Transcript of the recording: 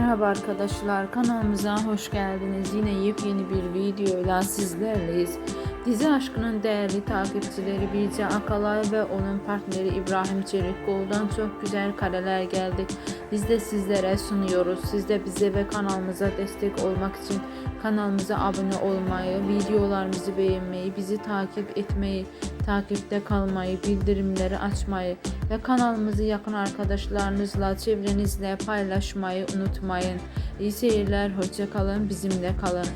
Merhaba arkadaşlar kanalımıza hoş geldiniz. Yine yepyeni bir videoyla sizlerleyiz. Dizi aşkının değerli takipçileri Birce Akalay ve onun partneri İbrahim Çelikkol'dan çok güzel kareler geldi. Biz de sizlere sunuyoruz. Siz de bize ve kanalımıza destek olmak için kanalımıza abone olmayı, videolarımızı beğenmeyi, bizi takip etmeyi, takipte kalmayı, bildirimleri açmayı ve kanalımızı yakın arkadaşlarınızla, çevrenizle paylaşmayı unutmayın. İyi seyirler, hoşça kalın, bizimle kalın.